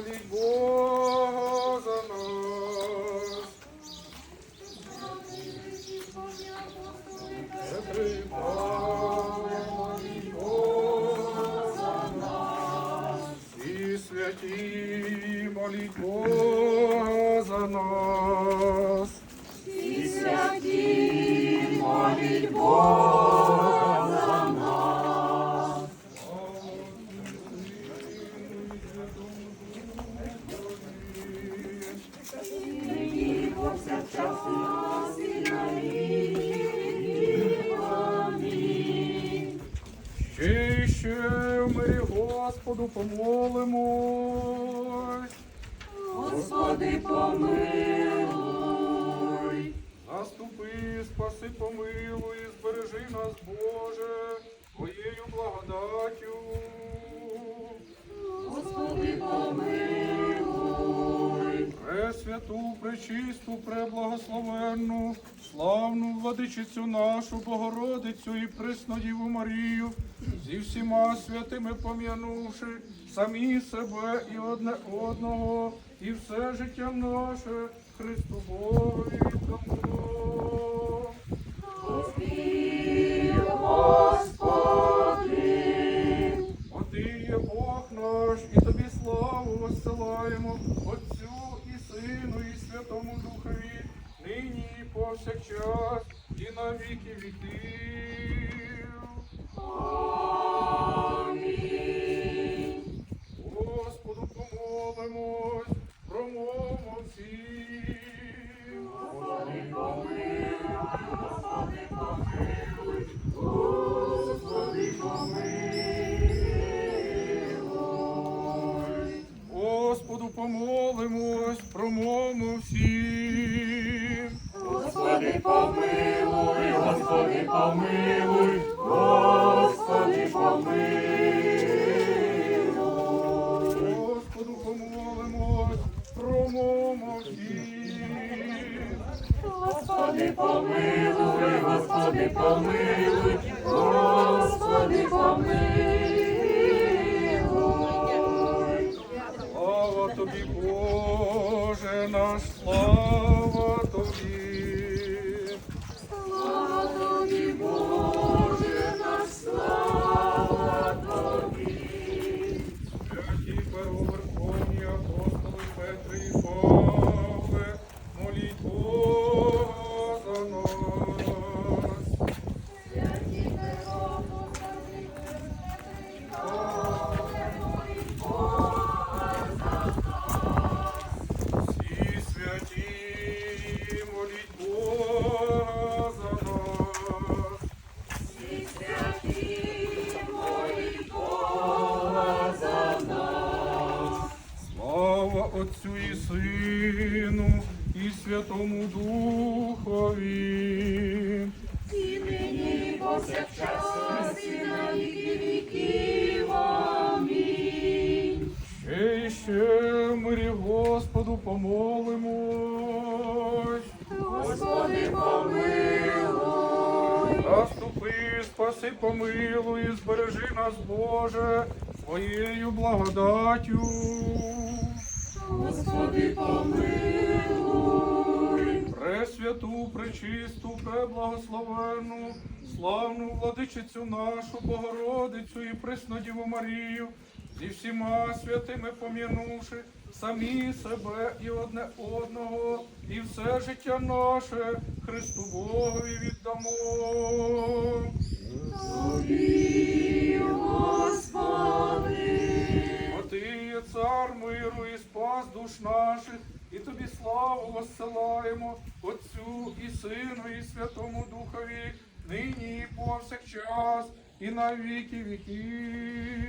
ligou. Ще в мирі Господу помолимось. Господи, помилуй. Наступи, спаси, помилуй, збережи нас, Боже, Твоєю благодаттю. Пресвяту, пречисту, преблагословенну, славну владичицю нашу, Богородицю і Преснодіву Марію, зі всіма святими пом'янувши самі себе і одне одного, і все життя наше Христу Богові віддамо. Господи. Бо Ти є Бог наш, і тобі славу воссилаємо, Отцю і Сину, і Святому Духові, нині і повсякчас, і на віки. Господи, помилуй, Господи, помилуй. Господу помолимось, промовмо всім. Господи, помилуй, Господи, помилуй, Господи, помилуй. Слава тобі, Боже наш, слава тобі. Слава тобі, Сину і Святому Духові. І нині, і повсякчас, і на віки віків. Амінь. Ще і ще в мирі Господу помолимось. Господи, помилуй. Заступи, спаси, помилуй, збережи нас, Боже, своєю благодаттю. Господи, помилуй. Пресвяту, пречисту, преблагословенну, славну владичицю нашу, Богородицю і Преснодіву Марію, зі всіма святими пом'янувши самі себе і одне одного, і все життя наше Христу Богові віддамо. Тобі, і тобі славу воссилаємо Отцю і Сину, і Святому Духові, нині і повсякчас, і на віки віків.